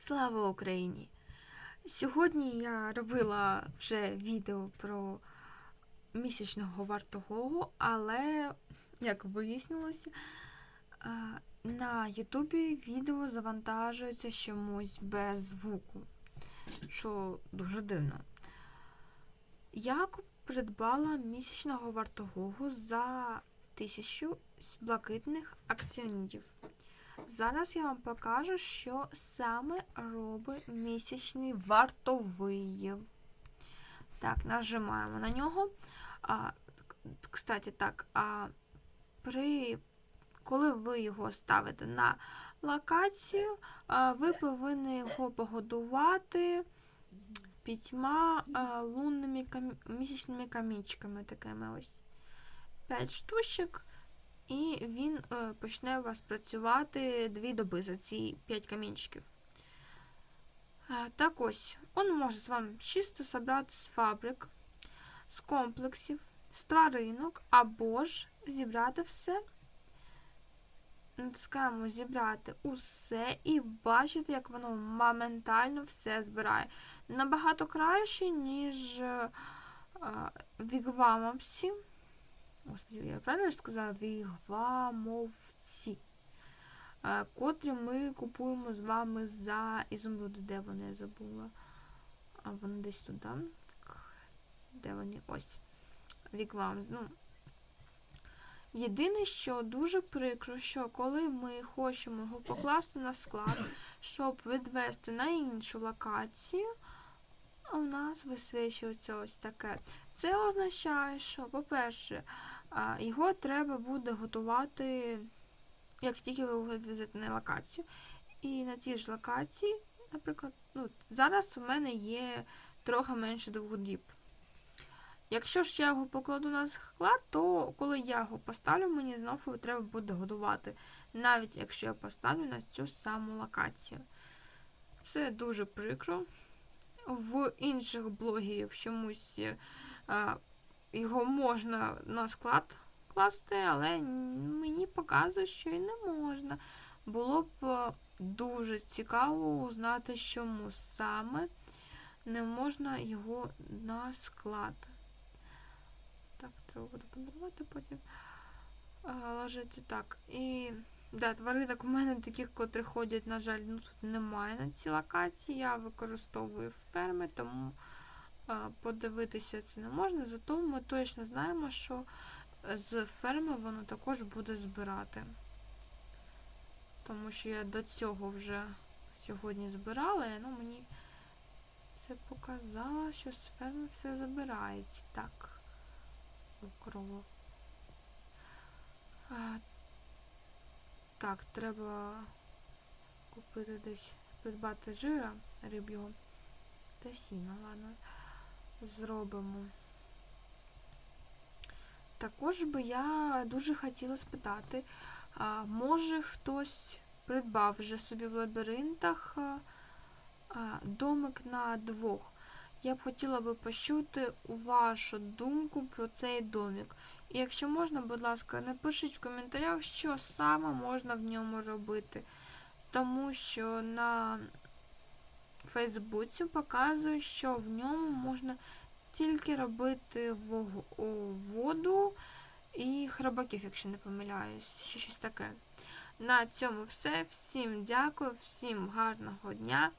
Слава Україні! Сьогодні я робила вже відео про місячного вартового, але, як вияснилося, на Ютубі відео завантажується чомусь без звуку, що дуже дивно. Я придбала місячного вартового за тисячу блакитних акціонідів. Зараз я вам покажу, що саме робить місячний вартовий. Так, нажимаємо на нього. А, кстати, так, а, при, коли ви його ставите на локацію, а, ви повинні його погодувати п'ятьма лунними камі... місячними камінчиками такими ось. 5 штучок. І він е, почне у вас працювати дві доби за ці 5 камінчиків. Е, так ось, він може з вами чисто зібрати з фабрик, з комплексів, з тваринок, або ж зібрати все. Натискаємо зібрати усе і бачите, як воно моментально все збирає. Набагато краще, ніж е, вігвамовці. Господи, я правильно ж сказала? Вігвамовці. Котрі ми купуємо з вами за ізумруди. Де вони забула? А вони десь тут, да? Де вони? Ось. Вігвам. Ну, Єдине, що дуже прикро, що коли ми хочемо його покласти на склад, щоб відвести на іншу локацію, у нас висвічується ось таке. Це означає, що, по-перше, його треба буде готувати, як тільки ви везете на локацію. І на цій ж локації, наприклад, ну, зараз у мене є трохи менше двох діб. Якщо ж я його покладу на склад, то коли я його поставлю, мені знову треба буде годувати, навіть якщо я поставлю на цю саму локацію. Це дуже прикро. В інших блогерів чомусь е, його можна на склад класти, але мені показує, що і не можна. Було б е, дуже цікаво узнати, чому саме не можна його на склад. Так, треба буде подарувати потім. А, ложити так. І да, тваринок у мене таких, котрі ходять, на жаль, ну тут немає на цій локації. Я використовую ферми, тому а, подивитися це не можна. Зато ми точно знаємо, що з ферми воно також буде збирати. Тому що я до цього вже сьогодні збирала, і воно мені це показало, що з ферми все забирається. Так. Крова. А, так, треба купити десь, придбати жира риб'ього та сіна, ладно. Зробимо. Також би я дуже хотіла спитати, а, може хтось придбав вже собі в лабіринтах домик на двох. Я б хотіла би почути вашу думку про цей домик. І якщо можна, будь ласка, напишіть в коментарях, що саме можна в ньому робити. Тому що на Фейсбуці показує, що в ньому можна тільки робити воду і храбаків, якщо не помиляюсь, чи щось таке. На цьому все. Всім дякую, всім гарного дня.